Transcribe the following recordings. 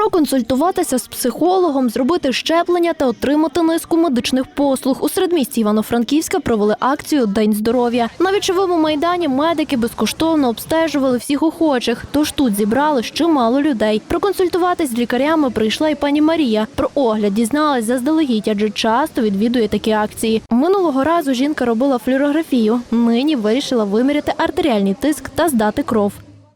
Проконсультуватися з психологом, зробити щеплення та отримати низку медичних послуг. У середмісті Івано-Франківська провели акцію День здоров'я. На вічовому майдані медики безкоштовно обстежували всіх охочих. Тож тут зібрали ще мало людей. Проконсультуватись з лікарями прийшла і пані Марія. Про огляд дізналась заздалегідь, адже часто відвідує такі акції. Минулого разу жінка робила флюорографію. Нині вирішила виміряти артеріальний тиск та здати кров.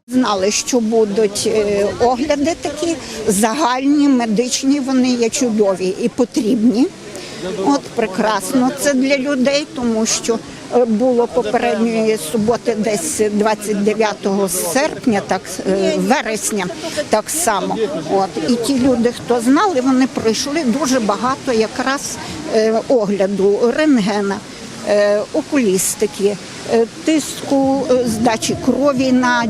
Знали, що будуть е, огляди такі загальні, медичні, вони є чудові і потрібні. От прекрасно це для людей, тому що е, було попередньої суботи, десь 29 серпня, так е, вересня, так само. От і ті люди, хто знали, вони пройшли дуже багато якраз огляду рентгена окулістики, тиску, е, здачі крові на,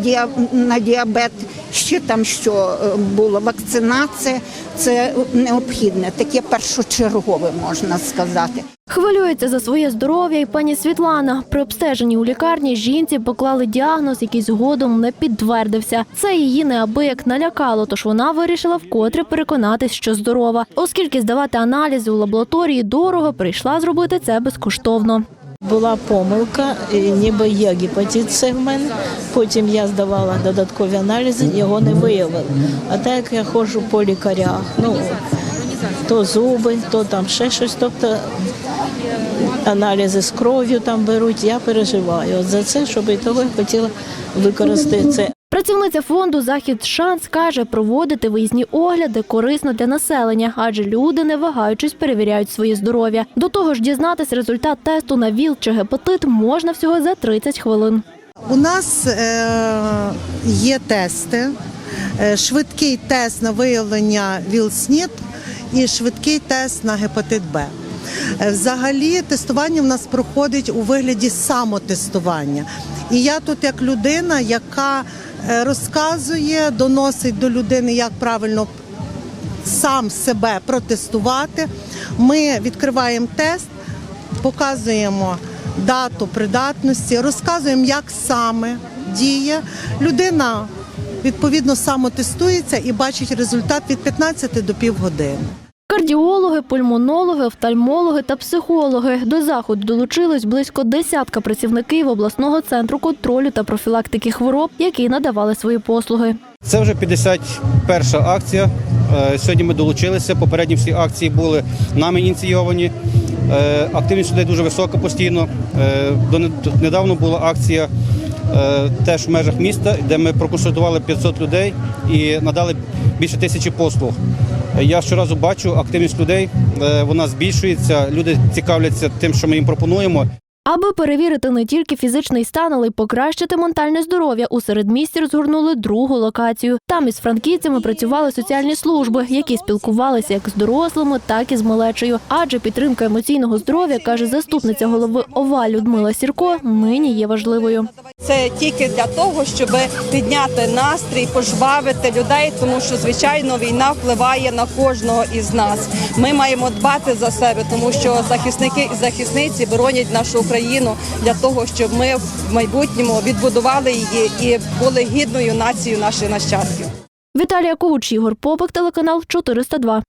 на діабет. Ще там що е, було вакцинація, це необхідне, таке першочергове можна сказати. Хвилюється за своє здоров'я і пані Світлана. При обстеженні у лікарні жінці поклали діагноз, який згодом не підтвердився. Це її неабияк налякало, тож вона вирішила вкотре переконатись, що здорова. Оскільки здавати аналізи у лабораторії дорого, прийшла зробити це безкоштовно. Була помилка, ніби є гепатит С в мене. Потім я здавала додаткові аналізи, його не виявили. А так як я ходжу по лікарях, ну то зуби, то там ще щось, тобто аналізи з кров'ю там беруть, я переживаю. От за це, щоб і того я хотіла використати це. Працівниця фонду Захід Шанс каже, проводити виїзні огляди корисно для населення, адже люди, не вагаючись, перевіряють своє здоров'я. До того ж, дізнатись результат тесту на ВІЛ чи гепатит можна всього за 30 хвилин. У нас е, є тести, е, швидкий тест на виявлення ВІЛ-СНІД і швидкий тест на гепатит Б. Е, Взагалі тестування в нас проходить у вигляді самотестування. І я тут як людина, яка розказує, доносить до людини, як правильно сам себе протестувати. Ми відкриваємо тест, показуємо дату придатності, розказуємо, як саме діє. Людина відповідно самотестується і бачить результат від 15 до півгодини. Кардіологи, пульмонологи, офтальмологи та психологи до заходу долучились близько десятка працівників обласного центру контролю та профілактики хвороб, які надавали свої послуги. Це вже 51 акція. Е, Сьогодні ми долучилися. Попередні всі акції були нами ініційовані. Е, Активність людей дуже висока постійно. Е, Недавно була акція теж в межах міста, де ми проконсультували 500 людей і надали більше тисячі послуг. Я щоразу бачу активність людей, е, вона збільшується. Люди цікавляться тим, що ми їм пропонуємо. Аби перевірити не тільки фізичний стан, але й покращити ментальне здоров'я, у середмісті розгорнули другу локацію. Там із франківцями працювали соціальні служби, які спілкувалися як з дорослими, так і з малечею. Адже підтримка емоційного здоров'я, каже заступниця голови ОВА Людмила Сірко, нині є важливою. Це тільки для того, щоб підняти настрій, пожвавити людей, тому що звичайно війна впливає на кожного із нас. Ми маємо дбати за себе, тому що захисники і захисниці боронять нашу Україну для того, щоб ми в майбутньому відбудували її і були гідною нацією наших нащадків. Віталія Когуч, Ігор Попик, телеканал 402.